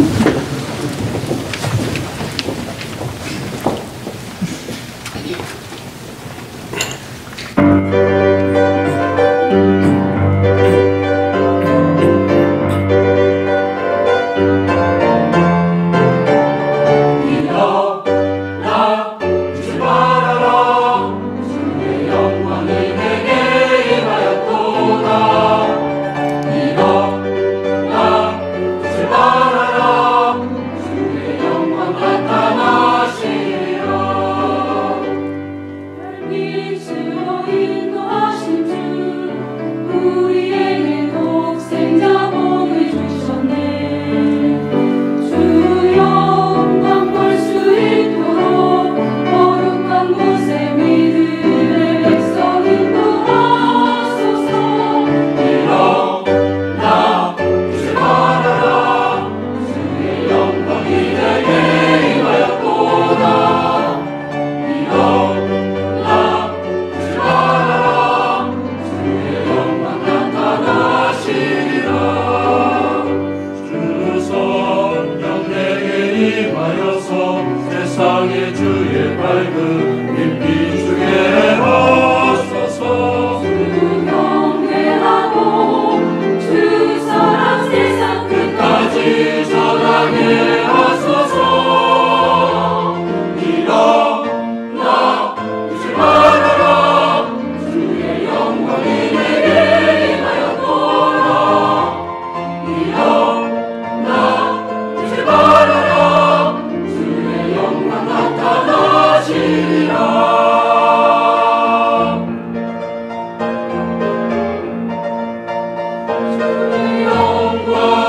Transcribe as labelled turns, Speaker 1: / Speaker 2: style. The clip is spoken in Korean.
Speaker 1: Thank you.
Speaker 2: 위하여서 세상의 주의 밝은 Lord.